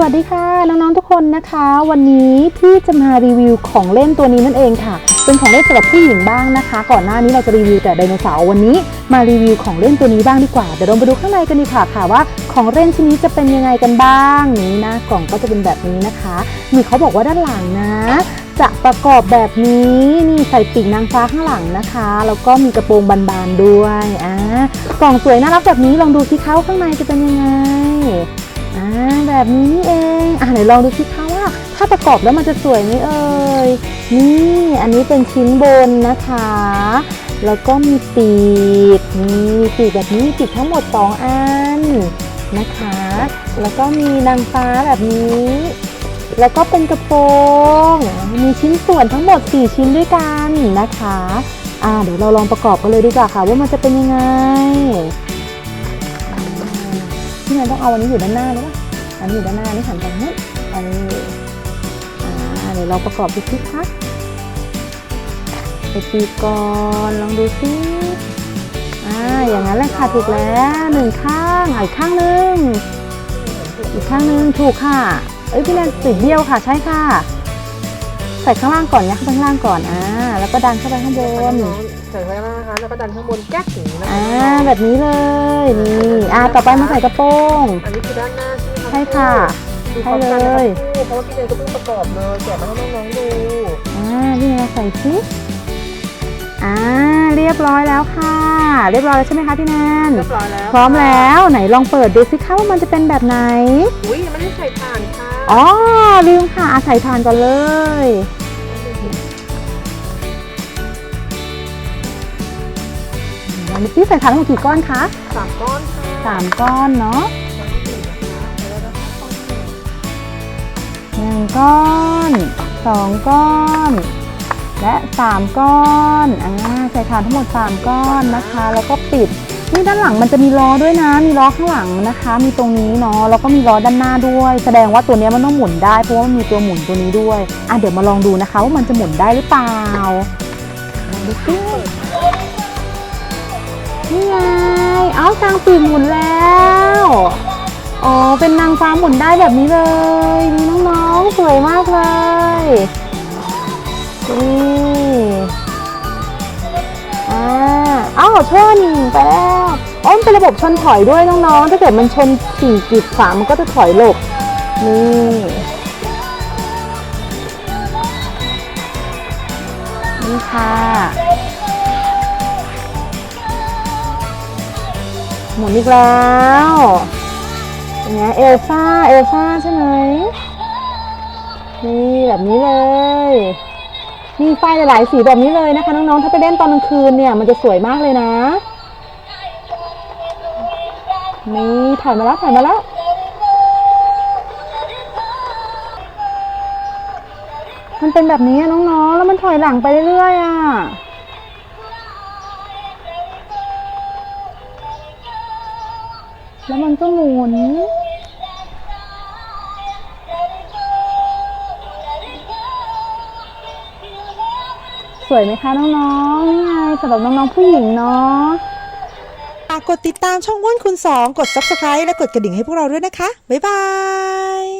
สวัสดีค่ะ น้อง ๆ ทุกคนนะคะ วันนี้พี่จะมารีวิวของเล่นตัวนี้นั่นเองค่ะ เป็นของเล่นสำหรับผู้หญิงบ้างนะคะ ก่อนหน้านี้เราจะรีวิวแต่ไดโนเสาร์วันนี้มารีวิวของเล่นตัวนี้บ้างดีกว่าเดี๋ยวเราไปดูข้างในกันดีกว่าค่ะว่า ของเล่นชิ้นนี้จะเป็นยังไงกันบ้างนี่นะกล่องก็จะเป็นแบบนี้นะคะนี่เขาบอกว่าด้านหลังนะ จะประกอบแบบนี้นี่ใส่ปีกนางฟ้าข้างหลังนะคะแล้วก็มีกระโปรงบานๆด้วยอ่ากล่องสวยน่ารักแบบนี้ลองดูสิคะว่าข้างในจะเป็นยังไง อ่าแบบนี้นี่เองอ่าไหนลองดูสิคะว่า ถ้าประกอบแล้วมันจะสวยไหมเอ่ยนี่อันนี้เป็นชิ้นบนนะคะ แล้วก็มีปีกนี่มีปีกแบบนี้ปีกทั้งหมด 2 อันนะคะ แล้วก็มีนางฟ้าแบบนี้ แล้วก็เป็นกระโปรงมีชิ้นส่วนทั้งหมด 4 ชิ้นด้วยกันนะคะอ่าเดี๋ยวเราลองประกอบกันเลยดีกว่าค่ะ ว่ามันจะเป็นยังไง พี่แนนต้องเอาอันนี้อยู่ด้านหน้าหรือเปล่าอันนี้อยู่ด้านหน้านี่หันไปนู้นเอออ่าเดี๋ยวเราประกอบดูสิคะไปตีก่อนลองดูสิอ่าอย่างนั้นแหละค่ะถูกแล้วหนึ่งข้างอีกข้างหนึ่งอีกข้างหนึ่งถูกค่ะ เอ้ยพี่แนนติดเบี้ยวค่ะใช่ค่ะ ส่ข้างล่างก่อนยัดเข้าไปข้างล่างก่อนอ่าแล้วก็ดันเข้าไปข้างบนใส่ไว้แล้วนะคะแล้วก็ดันข้างบนแก๊กอย่างนี้นะคะอ่าแบบนี้เลยนี่อ่าต่อไปมาใส่กระโปรงอันนี้คือด้านหน้าใช่ไหมคะใช่ค่ะดูพร้อมกันใช่เลยนะคะเพราะว่าพี่เนยก็เพิ่งประกอบเลยแกะมาให้น้องๆดูอ่าพี่แนนใส่ซิอ่าเรียบร้อยแล้วค่ะ เรียบร้อยแล้วใช่ไหมคะพี่แนนเรียบร้อยแล้วพร้อมแล้วไหนลองเปิดดูสิคะว่ามันจะเป็นแบบไหนอุ้ยยังไม่ได้ใส่ถ่านค่ะ อ๋อ ลืมค่ะ อาศัยทานก่อนเลยลองดูซิใส่ทานทั้งหมดกี่ก้อนคะสามก้อนค่ะสามก้อนเนาะแล้วนะคะหนึ่งก้อนสองก้อน และสามก้อน อ่า ใส่ฐานทั้งหมดสามก้อนนะคะ แล้วก็ปิด นี่ด้านหลังมันจะมีล้อด้วยนะ มีล้อข้างหลังนะคะ มีตรงนี้เนาะ แล้วก็มีล้อด้านหน้าด้วย แสดงว่าตัวนี้มันต้องหมุนได้ เพราะว่ามันมีตัวหมุนตัวนี้ด้วย อะเดี๋ยวมาลองดูนะคะว่ามันจะหมุนได้หรือเปล่าลองดูสินี่ไง เอากลางปีกหมุนแล้ว อ๋อ เป็นนางฟ้าหมุนได้แบบนี้เลยมีน้องๆ สวยมากเลยนี่ อ้าวชนไปแล้วอ๋อมเป็นระบบชนถอยด้วยน้องๆ ถ้าเกิดมันชนสี่กีดขวามันก็จะถอยหลบ นี่นี่ค่ะหมุนอีกแล้วเป็นไงเอลซ่า เอลซ่าใช่ไหมนี่แบบนี้เลย มีไฟหลายสีแบบนี้เลยนะคะ น้องๆ ถ้าไปเล่นตอนกลางคืนเนี่ยมันจะสวยมากเลยนะ นี่ถอยมาแล้วถอยมาแล้วมันเป็นแบบนี้น้องๆ แล้วมันถอยหลังไปเรื่อยๆอะ แล้วมันก็หมุน สวยไหมคะน้องๆนี่ไงสำหรับน้องๆผู้หญิงเนาะฝากกดติดตามช่องว่นคุณสองกด subscribe และกดกระดิ่งให้พวกเราด้วยนะคะ บ๊ายบาย